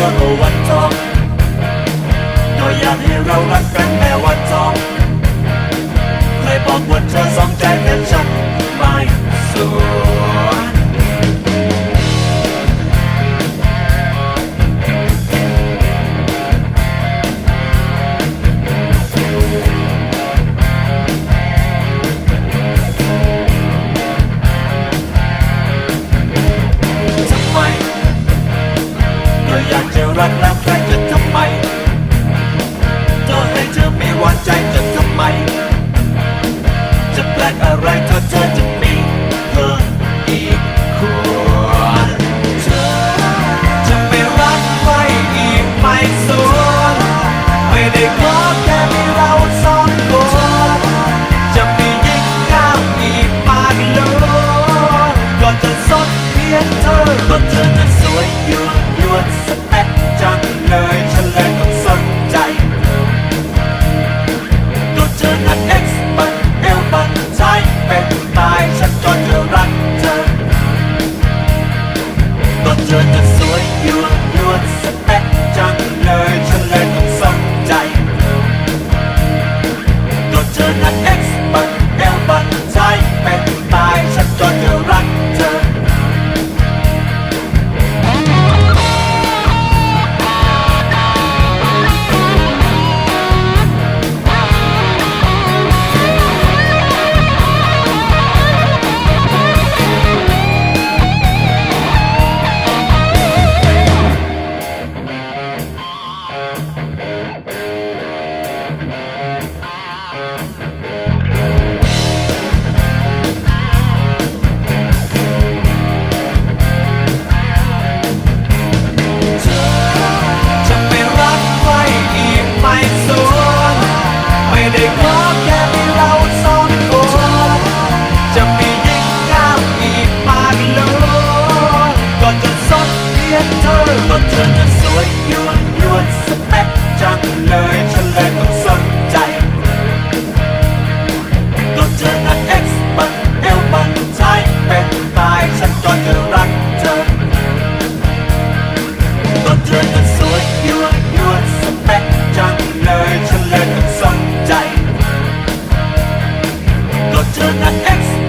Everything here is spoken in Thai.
ตัวันทอก็อยากให้เรารักกันแม้วันทองใคยบอกว่าเธอสอง ก็อยากจะรักแล้วใครจะทำไมเธอให้เธอมีวันใจ na the. Tá